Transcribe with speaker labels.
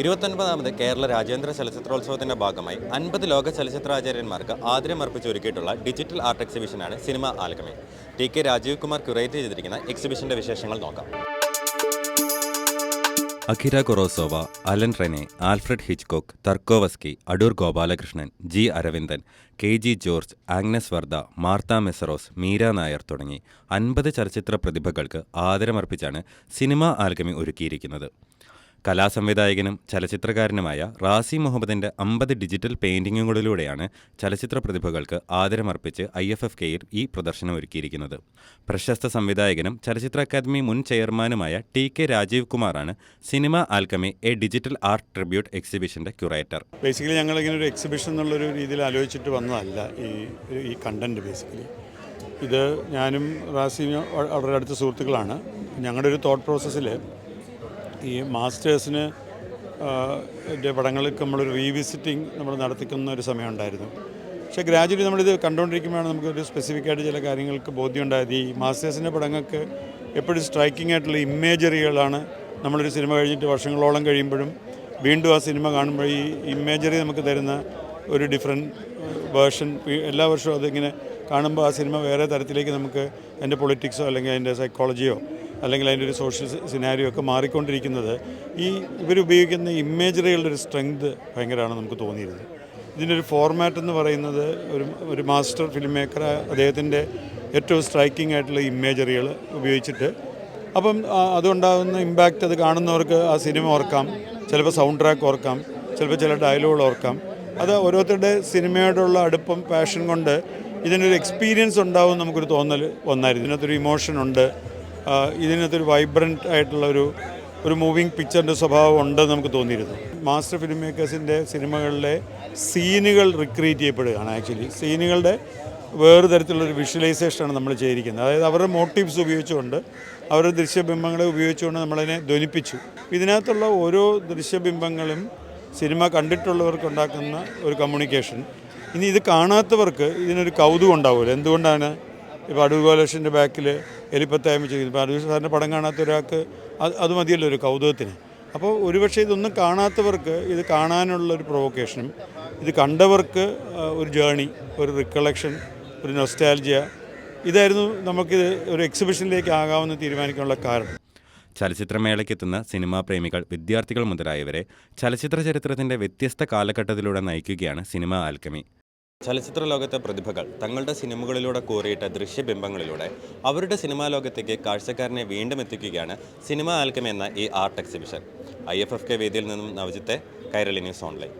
Speaker 1: ഇരുപത്തൊൻപതാമത് കേരള രാജ്യാന്തര ചലച്ചിത്രോത്സവത്തിന്റെ ഭാഗമായി അൻപത് ലോക ചലച്ചിത്രാചാര്യന്മാർക്ക് ആദരം അർപ്പിച്ചൊരുക്കിയിട്ടുള്ള digital art എക്സിബിഷനാണ് cinema alchemy. T K Rajeev Kumar curate ചെയ്തിരിക്കുന്ന എക്സിബിഷന്റെ വിശേഷങ്ങൾ നോക്കാം. Akira Kurosawa Alain Resnais Alfred Hitchcock Tarkovsky Adoor Gopalakrishnan G Aravindan K G George Agnes Varda Marta Meszaros Mira Nair തുടങ്ങി അൻപത് ചലച്ചിത്ര പ്രതിഭകൾക്ക് ആദരമർപ്പിച്ചാണ് സിനിമ ആൽക്കമി ഒരുക്കിയിരിക്കുന്നത്. കലാസംവിധായകനും ചലച്ചിത്രകാരനുമായ റാസി മുഹമ്മദിന്റെ അമ്പത് ഡിജിറ്റൽ പെയിന്റിങ്ങുകളിലൂടെയാണ് ചലച്ചിത്ര പ്രതിഭകൾക്ക് ആദരമർപ്പിച്ച് ഐ എഫ് എഫ് കെയിൽ ഈ പ്രദർശനം ഒരുക്കിയിരിക്കുന്നത് പ്രശസ്ത സംവിധായകനും ചലച്ചിത്ര അക്കാദമി മുൻ ചെയർമാനുമായ ടി കെ രാജീവ് കുമാറാണ് cinema alchemy a digital art tribute എക്സിബിഷന്റെ curator.
Speaker 2: Basically ഞങ്ങൾ ഇങ്ങനെ ഒരു എക്സിബിഷൻ എന്നുള്ളൊരു രീതിയിൽ ആലോചിച്ചിട്ട് വന്നതല്ല ഈ ഈ കണ്ടന്റ് ബേസിക്കലി. ഇത് ഞാനും റാസിയും വളരെ അടുത്ത സുഹൃത്തുക്കളാണ്. ഞങ്ങളുടെ ഒരു തോട്ട് പ്രോസസ്സിൽ ഈ മാസ്റ്റേഴ്സിന് പടങ്ങൾക്ക് നമ്മളൊരു റീവിസിറ്റിംഗ് നമ്മൾ നടത്തിക്കുന്ന ഒരു സമയം ഉണ്ടായിരുന്നു. പക്ഷേ ഗ്രാജുവലി നമ്മളിത് കണ്ടുകൊണ്ടിരിക്കുമ്പോഴാണ് നമുക്കൊരു സ്പെസിഫിക് ആയിട്ട് ചില കാര്യങ്ങൾക്ക് ബോധ്യം ഉണ്ടായത് ഈ മാസ്റ്റേഴ്സിന്റെ പടങ്ങൾക്ക് എപ്പോഴും സ്ട്രൈക്കിംഗ് ആയിട്ടുള്ള ഇമേജറികളാണ് നമ്മളൊരു സിനിമ കഴിഞ്ഞിട്ട് വർഷങ്ങളോളം കഴിയുമ്പോഴും വീണ്ടും ആ സിനിമ കാണുമ്പോൾ ഈ ഇമേജറി നമുക്ക് തരുന്ന ഒരു ഡിഫറെന്റ് വേർഷൻ എല്ലാ വർഷവും അതിങ്ങനെ കാണുമ്പോൾ ആ സിനിമ വേറെ തരത്തിലേക്ക് നമുക്ക് അതിന്റെ പൊളിറ്റിക്സോ അല്ലെങ്കിൽ അതിന്റെ സൈക്കോളജിയോ അല്ലെങ്കിൽ അതിന്റെ ഒരു സോഷ്യൽ സിനാരിയോ ഒക്കെ മാറിക്കൊണ്ടിരിക്കുന്നത് ഈ ഇവരുപയോഗിക്കുന്ന ഇമേജറികളുടെ ഒരു സ്ട്രെങ്ത് ഭയങ്കരമാണ് നമുക്ക് തോന്നിയിരുന്നത് ഇതിന്റെ ഒരു ഫോർമാറ്റ് എന്ന് പറയുന്നത് ഒരു ഒരു മാസ്റ്റർ ഫിലിം മേക്കർ അദ്ദേഹത്തിന്റെ ഏറ്റവും സ്ട്രൈക്കിംഗ് ആയിട്ടുള്ള ഇമേജറികൾ ഉപയോഗിച്ചിട്ട് അപ്പം അതുണ്ടാകുന്ന ഇമ്പാക്റ്റ് അത് കാണുന്നവർക്ക് ആ സിനിമ ഓർക്കാം ചിലപ്പോൾ സൗണ്ട് ട്രാക്ക് ഓർക്കാം ചിലപ്പോൾ ചില ഡയലോഗുകൾ ഓർക്കാം. അത് ഓരോരുത്തരുടെ സിനിമയോടുള്ള അടുപ്പം പാഷൻ കൊണ്ട് ഇതിനൊരു എക്സ്പീരിയൻസ് ഉണ്ടാവും നമുക്കൊരു തോന്നൽ വന്നായിരുന്നു. ഇതിനകത്തൊരു ഇമോഷൻ ഉണ്ട്. ഇതിനകത്തൊരു വൈബ്രന്റ് ആയിട്ടുള്ള ഒരു ഒരു മൂവിങ് പിക്ചറിന്റെ സ്വഭാവം ഉണ്ടെന്ന് നമുക്ക് തോന്നിയിരുന്നു. മാസ്റ്റർ ഫിലിം മേക്കേഴ്സിന്റെ സിനിമകളിലെ സീനുകൾ റിക്രിയേറ്റ് ചെയ്യപ്പെടുകയാണ് ആക്ച്വലി സീനുകളുടെ വേറൊരു തരത്തിലുള്ളൊരു വിഷ്വലൈസേഷനാണ് നമ്മൾ ചെയ്തിരിക്കുന്നത്. അതായത് അവരുടെ മോട്ടീവ്സ് ഉപയോഗിച്ചുകൊണ്ട് അവരുടെ ദൃശ്യബിംബങ്ങളെ ഉപയോഗിച്ചുകൊണ്ട് നമ്മളതിനെ ധ്വനിപ്പിച്ചു. ഇതിനകത്തുള്ള ഓരോ ദൃശ്യബിംബങ്ങളും സിനിമ കണ്ടിട്ടുള്ളവർക്ക് ഉണ്ടാക്കുന്ന ഒരു കമ്മ്യൂണിക്കേഷൻ ഇനി ഇത് കാണാത്തവർക്ക് ഇതിനൊരു കൗതുകം ഉണ്ടാവില്ല എന്തുകൊണ്ടാണ്? ഇപ്പോൾ അടൂർ ഗോലക്ഷന്റെ ബാക്കിൽ എലിപ്പത്തായ്മ ചെയ്തു. ഇപ്പോൾ അടൂർ സാറിന്റെ പടം കാണാത്ത ഒരാൾക്ക് അത് അത് മതിയല്ലോ ഒരു കൗതുകത്തിന്. അപ്പോൾ ഒരുപക്ഷെ ഇതൊന്നും കാണാത്തവർക്ക് ഇത് കാണാനുള്ള ഒരു പ്രൊവക്കേഷനും ഇത് കണ്ടവർക്ക് ഒരു ജേണി ഒരു റിക്കളക്ഷൻ ഒരു നൊസ്റ്റാൽജിയ ഇതായിരുന്നു നമുക്കിത് ഒരു എക്സിബിഷനിലേക്ക് ആകാമെന്ന് തീരുമാനിക്കാനുള്ള കാരണം.
Speaker 1: ചലച്ചിത്രമേളയ്ക്കെത്തുന്ന സിനിമാ പ്രേമികൾ വിദ്യാർത്ഥികൾ മുതലായവരെ ചലച്ചിത്ര ചരിത്രത്തിന്റെ വ്യത്യസ്ത കാലഘട്ടത്തിലൂടെ നയിക്കുകയാണ് സിനിമ ആൽക്കമി. ചലച്ചിത്ര ലോകത്തെ പ്രതിഭകൾ തങ്ങളുടെ സിനിമകളിലൂടെ കോറിയിട്ട ദൃശ്യബിംബങ്ങളിലൂടെ അവരുടെ സിനിമാ ലോകത്തേക്ക് കാഴ്ചക്കാരനെ വീണ്ടും എത്തിക്കുകയാണ് സിനിമ ആൽക്കം എന്ന ഈ art exhibition. I F F K വേദിയിൽ നിന്നും നവജിത്തെ കൈരളി ന്യൂസ് ഓൺലൈൻ.